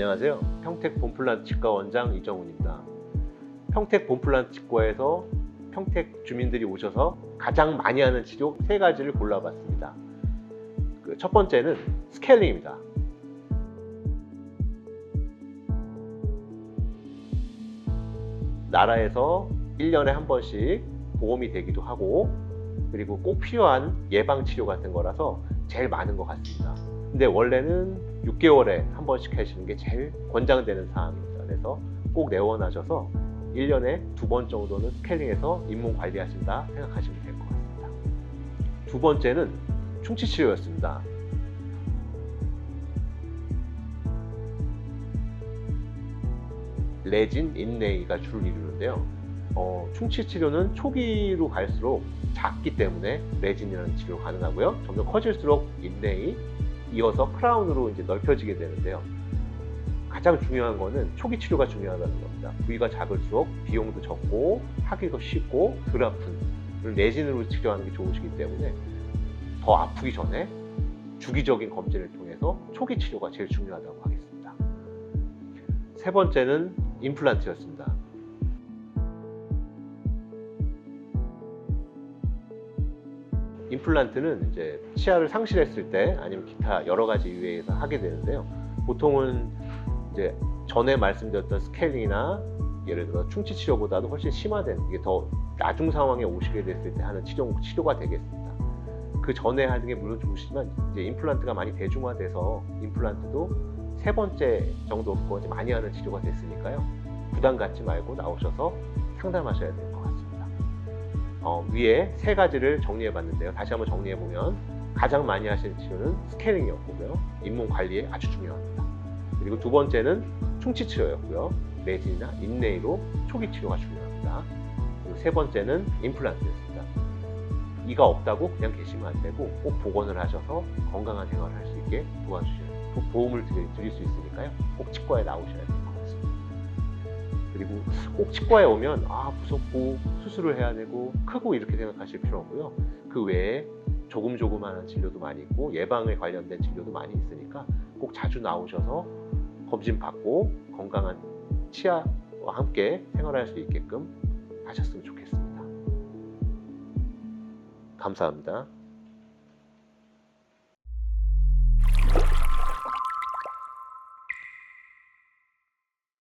안녕하세요. 평택 본플란트 치과 원장 이정훈입니다. 평택 본플란트 치과에서 평택 주민들이 오셔서 가장 많이 하는 치료 세 가지를 골라봤습니다. 그 첫 번째는 스케일링입니다. 나라에서 1년에 한 번씩 보험이 되기도 하고 그리고 꼭 필요한 예방 치료 같은 거라서 제일 많은 것 같습니다. 근데 원래는 6개월에 한 번씩 하시는 게 제일 권장되는 사항입니다. 그래서 꼭 내원하셔서 1년에 두 번 정도는 스케일링해서 잇몸 관리하신다 생각하시면 될 것 같습니다. 두 번째는 충치 치료였습니다. 레진, 인레이가 주를 이루는데요. 어, 충치 치료는 초기로 갈수록 작기 때문에 레진이라는 치료 가능하고요. 점점 커질수록 인레이, 이어서 크라운으로 이제 넓혀지게 되는데요. 가장 중요한 거는 초기 치료가 중요하다는 겁니다. 부위가 작을수록 비용도 적고 하기도 쉽고 덜 아픈 레진으로 치료하는 게 좋으시기 때문에 더 아프기 전에 주기적인 검진을 통해서 초기 치료가 제일 중요하다고 하겠습니다. 세 번째는 임플란트였습니다. 임플란트는 이제 치아를 상실했을 때 아니면 기타 여러 가지 이유에서 하게 되는데요. 보통은 이제 전에 말씀드렸던 스케일링이나 예를 들어 충치 치료보다도 훨씬 심화된 이게 더 나중 상황에 오시게 됐을 때 하는 치료 치료가 되겠습니다. 그 전에 하는 게 물론 좋으시지만 이제 임플란트가 많이 대중화돼서 임플란트도 세 번째 정도까지 많이 하는 치료가 됐으니까요. 부담 갖지 말고 나오셔서 상담하셔야 될 것 같습니다. 어, 위에 세 가지를 정리해 봤는데요. 다시 한번 정리해 보면 가장 많이 하시는 치료는 스케일링이었고요. 잇몸 관리에 아주 중요합니다. 그리고 두 번째는 충치 치료였고요. 레진이나 인레이로 초기 치료가 중요합니다. 그리고 세 번째는 임플란트였습니다. 이가 없다고 그냥 계시면 안 되고 꼭 복원을 하셔서 건강한 생활을 할 수 있게 도와주셔야 도움을 드릴 수 있으니까요. 꼭 치과에 나오셔야 같습니다. 그리고 꼭 치과에 오면 아 무섭고 수술을 해야 되고 크고 이렇게 생각하실 필요 없고요. 그 외에 조금 조금하는 진료도 많이 있고 예방에 관련된 진료도 많이 있으니까 꼭 자주 나오셔서 검진 받고 건강한 치아와 함께 생활할 수 있게끔 하셨으면 좋겠습니다. 감사합니다.